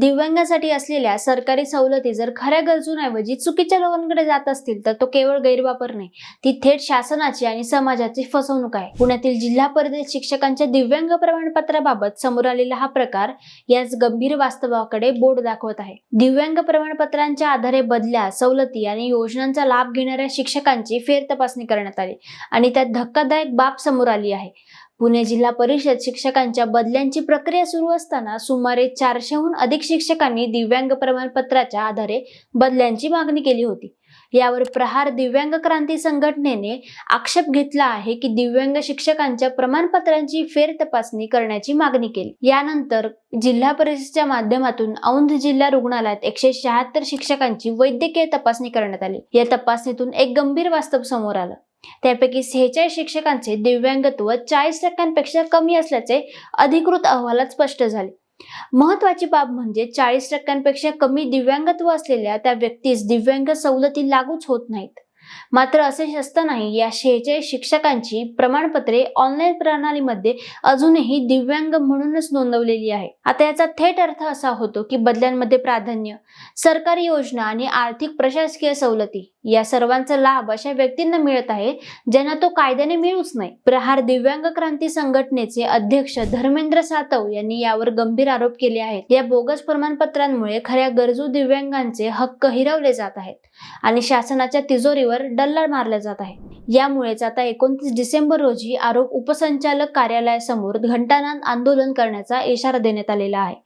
दिव्यांगासाठी असलेल्या सरकारी सवलती जर खऱ्या गरजूंऐवजी चुकीच्या लोकांकडे जात असतील तर तो केवळ गैरवापर नाही. ती थेट शासनाची आणि समाजाची फसवणूक आहे. पुण्यातील जिल्हा परिषद शिक्षकांच्या दिव्यांग प्रमाणपत्राबाबत समोर आलेला हा प्रकार याच गंभीर वास्तवाकडे बोट दाखवत आहे. दिव्यांग प्रमाणपत्रांच्या आधारे बदल्या सवलती आणि योजनांचा लाभ घेणाऱ्या शिक्षकांची फेर तपासणी करण्यात आली आणि त्यात धक्कादायक बाब समोर आली आहे. पुणे जिल्हा परिषद शिक्षकांच्या बदल्यांची प्रक्रिया सुरू असताना सुमारे चारशेहून अधिक शिक्षकांनी दिव्यांग प्रमाणपत्राच्या आधारे बदल्यांची मागणी केली होती. यावर प्रहार दिव्यांग क्रांती संघटनेने आक्षेप घेतला आहे की दिव्यांग शिक्षकांच्या प्रमाणपत्रांची फेर तपासणी करण्याची मागणी केली. यानंतर जिल्हा परिषदेच्या माध्यमातून औंध जिल्हा रुग्णालयात एकशे शहात्तर शिक्षकांची वैद्यकीय तपासणी करण्यात आली. या तपासणीतून एक गंभीर वास्तव समोर आलं. त्यापैकी सेहेचाळीस शिक्षकांचे दिव्यांगत्व चाळीस टक्क्यांपेक्षा कमी असल्याचे अधिकृत अहवालात स्पष्ट झाले. महत्वाची बाब म्हणजे चाळीस टक्क्यांपेक्षा कमी दिव्यांगत्व असलेल्या त्या व्यक्तीस दिव्यांग सवलती लागूच होत नाहीत. मात्र असे असतानाही या शेहेचाळीस शिक्षकांची प्रमाणपत्रे ऑनलाईन प्रणालीमध्ये अजूनही दिव्यांग म्हणूनच नोंदवलेली आहे. आता याचा थेट अर्थ असा होतो की बदल्यांमध्ये प्राधान्य सरकारी योजना आणि आर्थिक प्रशासकीय सवलती या सर्वांचा लाभ अशा व्यक्तींना मिळत आहे ज्यांना तो कायद्याने मिळूच नाही. प्रहार दिव्यांग क्रांती संघटनेचे अध्यक्ष धर्मेंद्र सातव यांनी यावर गंभीर आरोप केले आहेत. या बोगस प्रमाणपत्रांमुळे खऱ्या गरजू दिव्यांगांचे हक्क हिरवले जात आहेत आणि शासनाच्या तिजोरीवर डल्ला मारला जात आहे. यामुळेच आता एकोणतीस डिसेंबर रोजी आरोप उपसंचालक कार्यालयासमोर घंटानाद आंदोलन करण्याचा इशारा देण्यात आलेला आहे.